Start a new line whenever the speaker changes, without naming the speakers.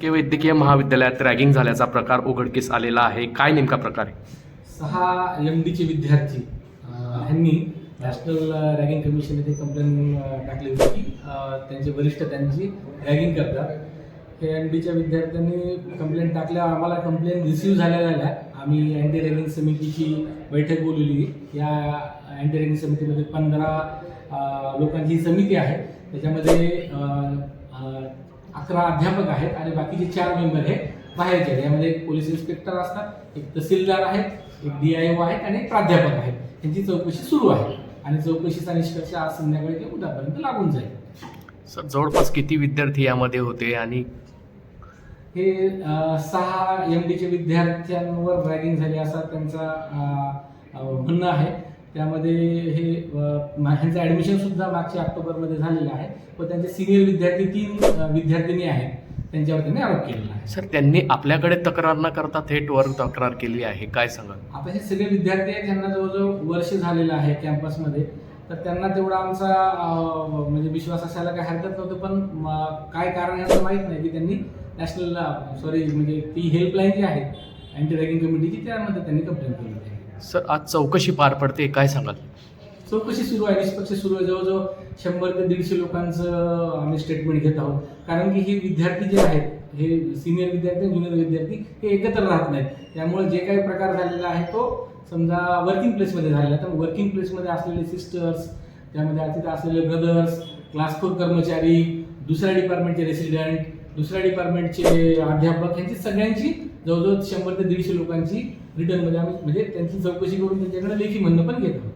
के वैद्यकीय महाविद्यालयात रॅगिंग झाल्याचा प्रकार उघडकीस आलेला आहे. काय नेमका प्रकार आहे?
सहा एम डीचे विद्यार्थी अं, ह्यांनी नॅशनल रॅगिंग कमिशन येथे कंप्लेंट टाकली होती. की अं, त्यांचे वरिष्ठ त्यांची रॅगिंग करतात. हे एम डीच्या विद्यार्थ्यांनी कंप्लेंट टाकल्या आम्हाला कंप्लेंट रिसीव्ह झाल्या झाल्या. आम्ही अँटी रॅगिंग समितीची बैठक बोलवली. या अँटी रॅगिंग समितीमध्ये पंधरा लोकांची ही समिती आहे. त्याच्यामध्ये अं, अं, अकरा अध्यापक आहेत आणि बाकीचे चार मेंबर हे बाहेरचे आहेत यामध्ये एक पोलीस इन्स्पेक्टर असतात एक तहसीलदार आहेत एक डी आय ओ आहेत आणि एक प्राध्यापक आहेत. यांची चौकशी सुरू आहे आणि चौकशीचा निष्कर्ष आज संध्याकाळी किंवा उद्यापर्यंत लागून जाईल.
सर जवळपास किती विद्यार्थी यामध्ये होते आणि
हे सहा एम डीचे विद्यार्थ्यांवर रॅगिंग झाली असा त्यांचा म्हणणं आहे. त्यामध्ये हे ह्यांचं ॲडमिशन सुद्धा मागच्या ऑक्टोबरमध्ये झालेलं आहे. व त्यांचे सिनियर विद्यार्थी तीन विद्यार्थिनी आहेत. त्यांच्यावर त्यांनी आरोप केलेला आहे.
सर त्यांनी आपल्याकडे तक्रार न करता थेट वर तक्रार केली आहे. काय सांगाल?
आता हे सगळे विद्यार्थी आहेत ज्यांना जवळजवळ वर्ष झालेलं आहे कॅम्पसमध्ये तर त्यांना तेवढा आमचा म्हणजे विश्वास असायला काही हरकत नव्हतं. पण काय कारण आहे असं माहीत नाही की त्यांनी नॅशनल सॉरी म्हणजे ती हेल्पलाईन जी आहे अँटी रॅगिंग कमिटीची त्यामध्ये त्यांनी कंप्लेंट केली आहे.
सर आज चौकशी पार पडते काय सांगाल?
चौकशी सुरू आहे. निष्पक्ष सुरू आहे. जवळजवळ शंभर ते दीडशे लोकांचं आम्ही स्टेटमेंट घेत आहोत. कारण की हे विद्यार्थी जे आहेत हे सिनियर विद्यार्थी ज्युनियर विद्यार्थी हे एकत्र राहत नाहीत. त्यामुळे जे काही प्रकार झालेला आहे तो समजा वर्किंग प्लेसमध्ये झालेला आहे. तर वर्किंग प्लेसमध्ये असलेले सिस्टर्स त्यामध्ये तिथे असलेले ब्रदर्स क्लास फोर कर्मचारी दुसऱ्या डिपार्टमेंटचे रेसिडेंट दुसऱ्या डिपार्टमेंटचे अध्यापक यांची सगळ्यांची जवळजवळ शंभर ते दीडशे लोकांची रिटर्नमध्ये आम्ही म्हणजे त्यांची चौकशी करून त्यांच्याकडे लेखी म्हणणं पण घेत आहोत.